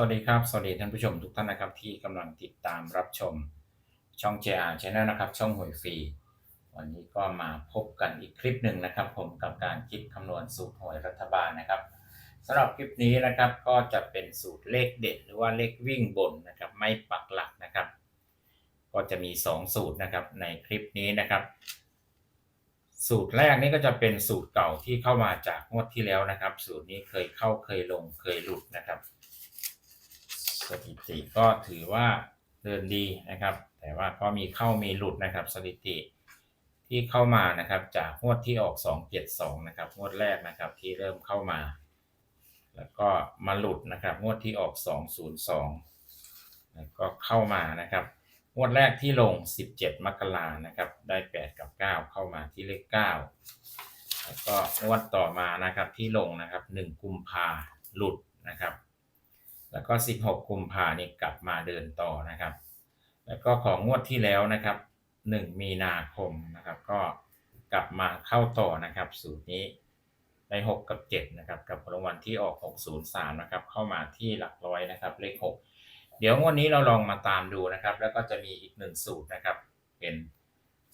สวัสดีครับ สวัสดีท่านผู้ชมทุกท่านนะครับที่กำลังติดตามรับชมช่อง JR Channel นะครับ ช่องหวยฟรี วันนี้ก็มาพบกันอีกคลิปหนึ่งนะครับ ผมกับการคิดคำนวณสูตรหวยรัฐบาลนะครับสำหรับคลิปนี้นะครับก็จะเป็นสูตรเลขเด็ด หรือว่าเลขวิ่งบนนะครับไม่ปักหลักนะครับ ก็จะมี 2 สูตรนะครับในคลิปนี้นะครับ สูตรแรกนี่ก็จะเป็นสูตรเก่าที่เข้ามาจากงวดที่แล้วนะครับ สูตรนี้เคยเข้าเคยลงเคยหลุดนะครับ สถิติก็ถือว่าเดินดีนะครับ แต่ว่าก็มีเข้ามีหลุดนะครับ สถิติที่เข้ามานะครับ จากงวดที่ออก 272 นะครับงวดแรกนะครับที่เริ่มเข้ามา แล้วก็มาหลุดนะครับ งวดที่ออก 202 แล้วก็เข้ามานะครับงวดแรกที่ลง 17 มกรานะครับ ได้ 8 กับ 9 เข้ามาที่เลข 9 แล้วก็งวดต่อมานะครับที่ลงนะครับ 1 กุมภาหลุดนะครับ แล้วก็ 16กุมภานี่กลับมาเดินต่อนะครับ แล้วก็ของงวดที่แล้วนะครับ 1 มีนาคมนะครับ ก็กลับมาเข้าต่อนะครับ สูตรนี้ได้6กับ7นะครับ กับรางวัลที่ออก 603นะครับ เข้ามาที่หลักร้อยนะครับ เลข 6 เดี๋ยวงวดนี้เราลองมาตามดูนะครับ แล้วก็จะมีอีกหนึ่งสูตรนะครับ เป็น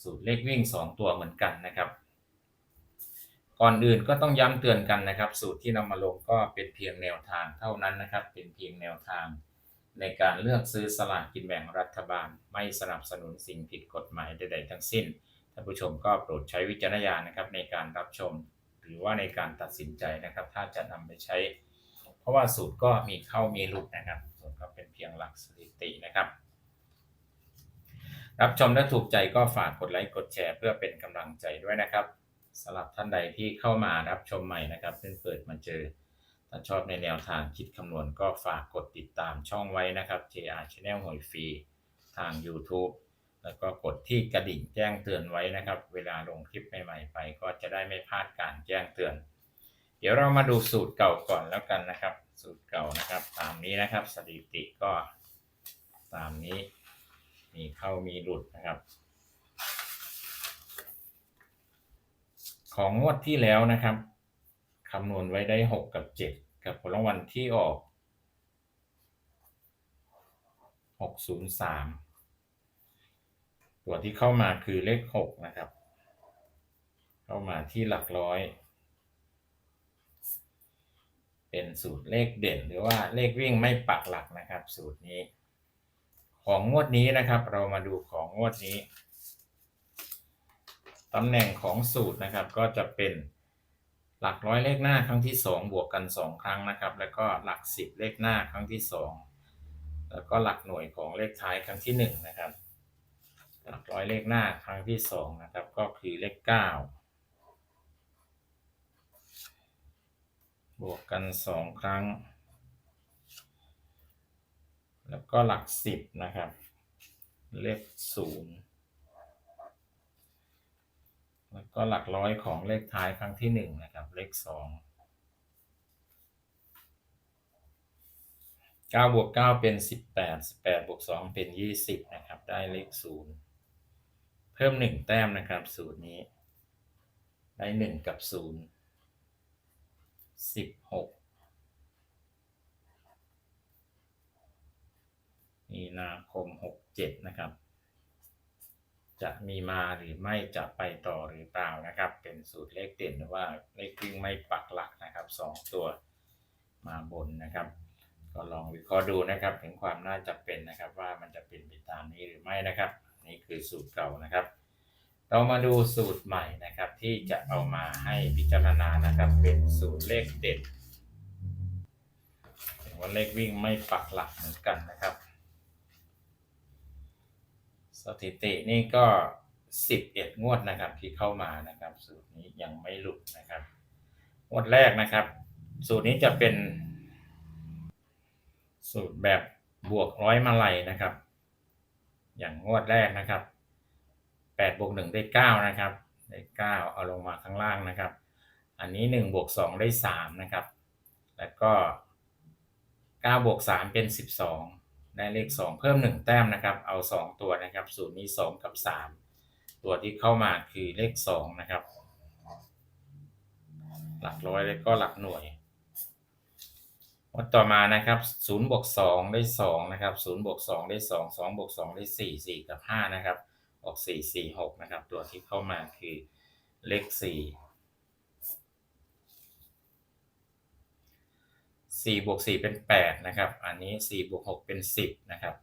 สูตรเลขวิ่ง 2 ตัวเหมือนกันนะครับ ก่อนอื่นก็ต้องย้ำเตือนกันนะครับ สูตรที่นำมาลงก็เป็นเพียงแนวทางเท่านั้นนะครับ เป็นเพียงแนวทาง ในการเลือกซื้อสลากกินแบ่งรัฐบาล ไม่สนับสนุนสิ่งผิดกฎหมายใดๆทั้งสิ้นท่านผู้ชมก็โปรดใช้วิจารณญาณนะครับ ในการรับชม หรือว่าในการตัดสินใจนะครับ ถ้าจะนำไปใช้ เพราะว่าสูตรก็มีเข้ามีหลุดนะครับส่วนก็เป็นเพียงหลักสถิตินะครับรับชมและถูกใจก็ฝากกดไลค์กดแชร์เพื่อเป็นกำลังใจด้วยนะครับ สำหรับท่านใดที่เข้ามารับชมใหม่นะครับเพิ่งเปิดมาเจอ ถ้าชอบในแนวทางคิดคำนวณก็ฝากกดติดตามช่องไว้นะครับ JR Channel หวยฟรีทาง YouTube แล้วก็กดที่กระดิ่งแจ้งเตือนไว้นะครับ เวลาลงคลิปใหม่ๆไป ก็จะได้ไม่พลาดการแจ้งเตือน เดี๋ยวเรามาดูสูตรเก่าก่อนแล้วกันนะครับ สูตรเก่านะครับ ตามนี้นะครับสถิติก็ตามนี้มีเข้ามีหลุดนะครับ ของงวดที่แล้วนะครับคำนวณไว้ได้หกกับเจ็ดกับผลรางวัลที่ออกหกศูนย์สามตัวที่เข้ามาคือเลขหกนะครับ เข้ามาที่หลักร้อย เป็นสูตรเลขเด่นหรือว่าเลขวิ่งไม่ปักหลักนะครับ สูตรนี้ ของงวดนี้นะครับ เรามาดูของงวดนี้ ตำแหน่งของสูตรนะครับก็จะเป็นหลักร้อยเลขหน้าครั้งที่ 2 บวกกัน 2 ครั้งนะครับ แล้วก็หลัก 10 เลขหน้าครั้งที่ 2 แล้วก็หลักหน่วยของเลขท้ายครั้งที่ 1 นะครับ หลักร้อยเลขหน้าครั้งที่ 2 นะครับ ก็คือเลข 9 บวกกัน 2 ครั้ง แล้วก็หลัก 10 นะครับ เลข 0 แล้วก็หลักร้อยของเลขท้ายครั้งที่หนึ่งนะครับเลขสองเก้าบวกเก้าเป็นสิบแปดสิบแปดบวกสองเป็นยี่สิบนะครับ ได้เลขศูนย์เพิ่มหนึ่งแต้มนะครับสูตรนี้ ได้หนึ่งกับศูนย์สิบหกมีนาคมหกเจ็ดนะครับ จะมีมาหรือไม่จะไปต่อหรือเปล่านะครับ เป็นสูตรเลขเด่นว่าเลขวิ่งไม่ปักหลักนะครับสองตัวมาบนนะครับ ก็ลองวิเคราะห์ดูนะครับ ถึงความน่าจะเป็นนะครับ ว่ามันจะเป็นไปตามนี้หรือไม่นะครับ นี่คือสูตรเก่านะครับ เรามาดูสูตรใหม่นะครับ ที่จะเอามาให้พิจารณานะครับ เป็นสูตรเลขเด่นเห็นว่าเลขวิ่งไม่ปักหลักเหมือนกันนะครับ สถิตินี่ก็ 11 งวดนะครับที่เข้ามานะครับ สูตรนี้ยังไม่หลุดนะครับ งวดแรกนะครับ สูตรนี้จะเป็น สูตรแบบบวกร้อยมาลัยนะครับ อย่างงวดแรกนะครับ8บวก1ได้ 9 นะครับ ได้ 9 เอาลงมาข้างล่างนะครับ อันนี้1บวก2ได้ 3 นะครับ แล้วก็9บวก3เป็น 12 ได้เลข 2 เพิ่ม 1 แต้มนะครับ เอา 2 ตัวนะครับสูตรนี้2กับ 3 ตัวที่เข้ามาคือเลข 2 นะครับ หลักร้อยแล้วก็หลักหน่วยวัดต่อมานะครับศูนย์บวกสองได้สองนะครับศูนย์บวกสองได้สองสองบวกสองได้สี่สี่กับห้านะครับ ออกสี่สี่หกนะครับ ตัวที่เข้ามาคือเลขสี่ สี่บวกสี่เป็นแปดนะครับ อันนี้สี่บวกหกเป็นสิบนะครับ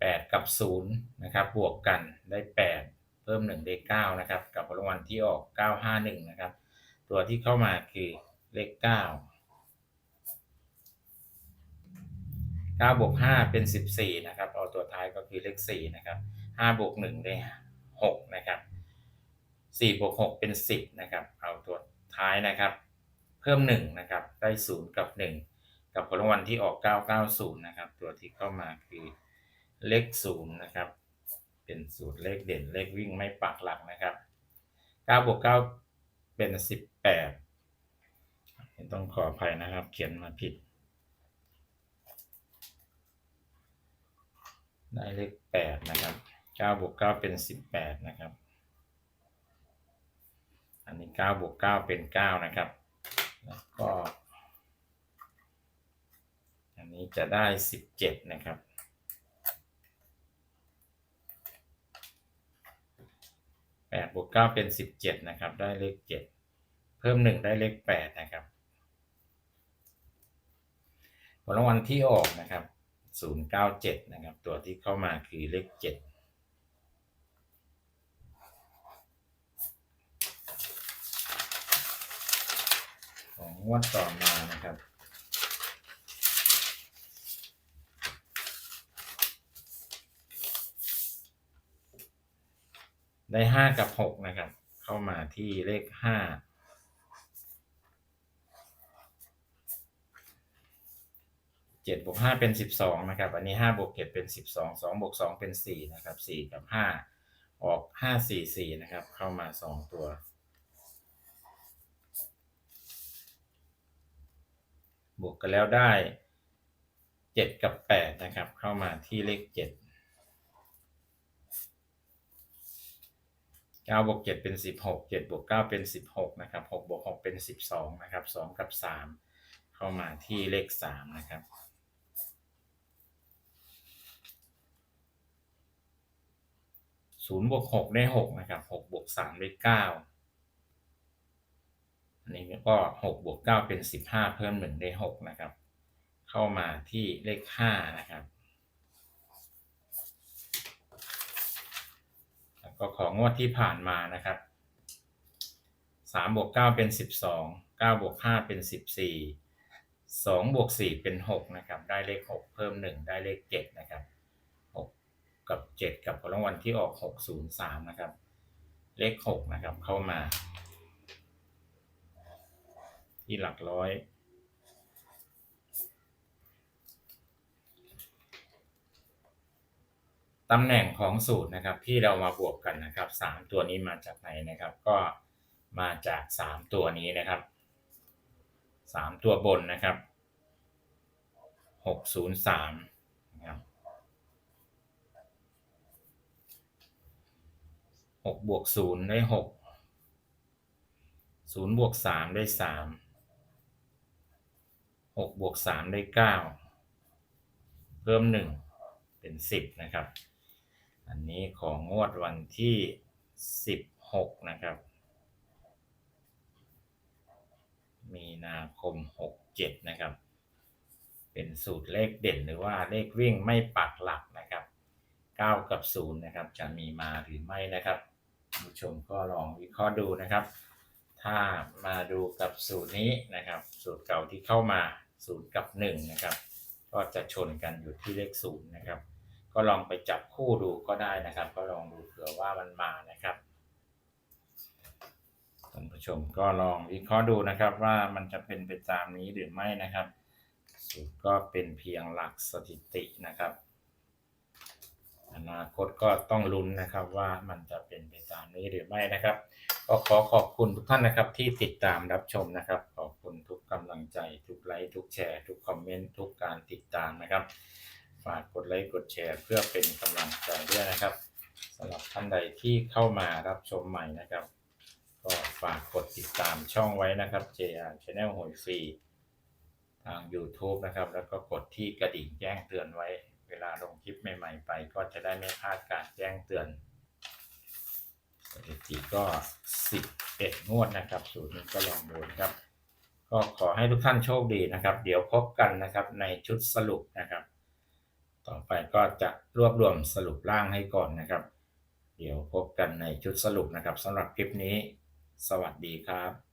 แปดกับศูนย์นะครับ บวกกันได้แปดเพิ่มหนึ่งได้เก้านะครับ กับรางวัลที่ออกเก้าห้าหนึ่งนะครับ ตัวที่เข้ามาคือเลขเก้าเก้าบวกห้าเป็นสิบสี่นะครับ เอาตัวท้ายก็คือเลขสี่นะครับห้าบวกหนึ่งได้หกนะครับสี่บวกหกเป็นสิบนะครับ เอาตัวท้ายนะครับ พิ่มหนึ่งนะครับได้ศูนย์กับหนึ่งกับผลรางวัลที่ออกเก้าเก้าศูนย์นะครับ ตัวที่เข้ามาคือเลขศูนย์นะครับ เป็นสูตรเลขเด่นเลขวิ่งไม่ปักหลักนะครับเก้าบวกเก้าเป็นสิบแปดต้องขออภัยนะครับ เขียนมาผิด ได้เลขแปดนะครับเก้าบวกเก้าเป็นสิบแปดนะครับ อันนี้เก้าบวกเก้าเป็นเก้านะครับ แล้วก็ อันนี้จะได้สิบเจ็ดนะครับ แปดบวกเก้าเป็นสิบเจ็ดนะครับ ได้เลขเจ็ด เพิ่มหนึ่งได้เลขแปดนะครับ ผลรางวัลที่ออกนะครับศูนย์เก้าเจ็ดนะครับ ตัวที่เข้ามาคือเลขเจ็ด งวดต่อมานะครับ ได้ห้ากับหกนะครับ เข้ามาที่เลขห้าเจ็ดบวกห้าเป็นสิบสองนะครับ อันนี้ห้าบวกเจ็ดเป็นสิบสองสองบวกสองเป็นสี่นะครับสี่กับห้าออกห้าสี่สี่นะครับ เข้ามาสองตัว บวกกันแล้วได้เจ็ดกับแปดนะครับ เข้ามาที่เลขเจ็ดเก้าบวกเจ็ดเป็นสิบหกเจ็ดบวกเก้าเป็นสิบหกนะครับหกบวกหกเป็นสิบสองนะครับสองกับสามเข้ามาที่เลขสามนะครับศูนย์บวกหกได้หกนะครับหกบวกสามได้เก้า อันนี้ก็หกบวกเก้าเป็นสิบห้าเพิ่มหนึ่งได้หกนะครับ เข้ามาที่เลขห้านะครับ แล้วก็ของงวดที่ผ่านมานะครับสามบวกเก้าเป็นสิบสองเก้าบวกห้าเป็นสิบสี่สองบวกสี่เป็นหกนะครับ ได้เลขหกเพิ่มหนึ่งได้เลขเจ็ดนะครับกับเจ็ดกับผลรางวัลที่ออกหกศูนย์สามนะครับ เลขหกนะครับ เข้ามา ที่หลักร้อย ตำแหน่งของสูตรนะครับที่เรามาบวกกันนะครับสามตัวนี้มาจากไหนนะครับ ก็มาจากสามตัวนี้นะครับสามตัวบนนะครับหกศูนย์สามนะครับหกบวกศูนย์ได้หกศูนย์บวกสามได้สาม กบวกสามได้เก้าเพิ่มหนึ่งเป็นสิบนะครับ อันนี้ของงวดวันที่สิบหกนะครับ มีนาคมหกเจ็ดนะครับ เป็นสูตรเลขเด่นหรือว่าเลขวิ่งไม่ปักหลักนะครับ9กับ0นะครับ จะมีมาหรือไม่นะครับผู้ชมก็ลองวิเคราะห์ดูนะครับ ถ้ามาดูกับสูตรนี้นะครับ สูตรเก่าที่เข้ามา 0กับ1นะครับ ก็จะชนกันอยู่ที่เลข0นะครับ ก็ลองไปจับคู่ดูก็ได้นะครับ ก็ลองดูเผื่อว่ามันมานะครับท่านผู้ชมก็ลองวิเคราะห์ดูนะครับว่ามันจะเป็นไปตามนี้หรือไม่นะครับ สูตรก็เป็นเพียงหลักสถิตินะครับ อนาคตก็ต้องลุ้นนะครับว่ามันจะเป็นไปตามนี้หรือไม่นะครับ ก็ขอขอบคุณทุกท่านนะครับที่ติดตามรับชมนะครับ ขอบคุณทุกกำลังใจทุกไลค์ทุกแชร์ทุกคอมเมนต์ทุกการติดตามนะครับ ฝากกดไลค์กดแชร์ เพื่อเป็นกำลังใจด้วยนะครับสำหรับท่านใดที่เข้ามารับชมใหม่นะครับ ก็ฝากกดติดตามช่องไว้นะครับ JR Channel หวยฟรีทาง YouTube นะครับ แล้วก็กดที่กระดิ่งแจ้งเตือนไว้ เวลาลงคลิปใหม่ ๆ ไป ก็จะได้ไม่พลาดการแจ้งเตือนสถิติก็ 11 งวดนะครับ สูตรนี้ก็ลองดูนะครับ ก็ขอให้ทุกท่านโชคดีนะครับ เดี๋ยวพบกันนะครับในชุดสรุปนะครับ ต่อไปก็จะรวบรวมสรุปร่างให้ก่อนนะครับ เดี๋ยวพบกันในชุดสรุปนะครับสำหรับคลิปนี้ สวัสดีครับ